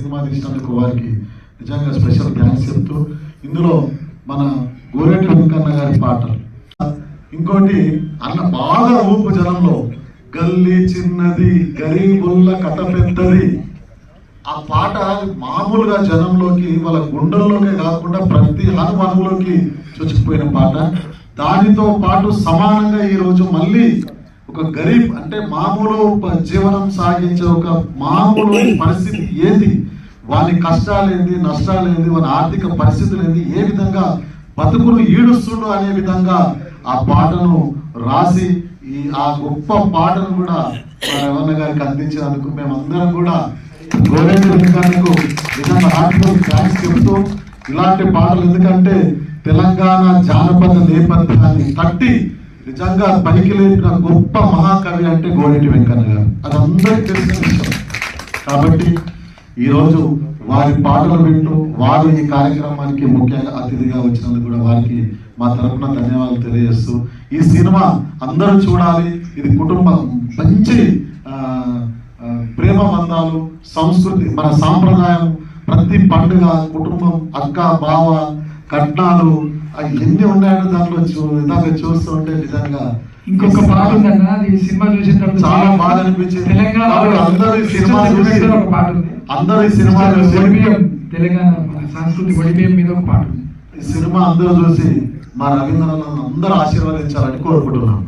Cinema తీసినందుకు వారికి నిజంగా special thanks చెప్తూ ఇందులో మన గోరెడ్డి వెంకన్న గారి పాటలు ఇంకోటి అన్న బాగా ఊపు జనంలో గల్లీ చిన్నది గరీబుల్ల కథ పెద్దది. ఆ పాట మామూలుగా జనంలోకి వాళ్ళ గుండెల్లోకే కాకుండా ప్రతి హనుమానులోకి చొచ్చిపోయిన పాట. దానితో పాటు సమానంగా ఈ రోజు మళ్ళీ ఒక గరీబ్ అంటే మామూలు జీవనం సాగించే ఒక మామూలు పరిస్థితి ఏది? వాని కష్టాలేంది నష్టాలేంది వాని ఆర్థిక పరిస్థితులు ఏంది ఏ విధంగా బతుకును ఈడుస్తుండు అనే విధంగా ఆ పాటను రాసి ఈ ఆ గొప్ప పాటను కూడా రమణ గారికి అందించినందుకు మేమందరం కూడా గోరెంటి వెంకన్నకు నిజంగా హార్ట్ఫుల్ థ్యాంక్స్ చెప్తూ ఇలాంటి పాటలు ఎందుకంటే తెలంగాణ జానపద నేపథ్యాన్ని తట్టి నిజంగా పైకి లేపిన గొప్ప మహాకవి అంటే గోడెటి వెంకన్న గారు. అది అందరికీ తెలిసిన విషయం. కాబట్టి ఈరోజు వారి పాటలు వింటూ వారు ఈ కార్యక్రమానికి ముఖ్య అతిథిగా వచ్చినందుకు కూడా వారికి మా తరపున ధన్యవాదాలు తెలియజేస్తూ ఈ సినిమా అందరూ చూడాలి. ఇది కుటుంబం మంచి ప్రేమ బంధాలు సంస్కృతి మన సాంప్రదాయం ప్రతి పండుగ కుటుంబం అక్క బావ కట్నాలు అవి ఎన్ని ఉన్నాయో దాంట్లో చూ ఇందాక చూస్తుంటే నిజంగా ఇంకొక పాట ఉందన్న అది సినిమా చూసిన తర్వాత చాలా బాగా అనిపించింది. తెలంగాణ అందరూ ఈ సినిమా చూసి ఒక పాట ఉంది. అందరూ ఈ సినిమా చూసి ఒడిబియ్యం తెలంగాణ మన సంస్కృతి ఒడిబియ్యం మీద ఒక పాట ఉంది. ఈ సినిమా అందరూ చూసి మా రవీంద్రనాథ్ అందరూ ఆశీర్వదించాలని కోరుకుంటున్నాం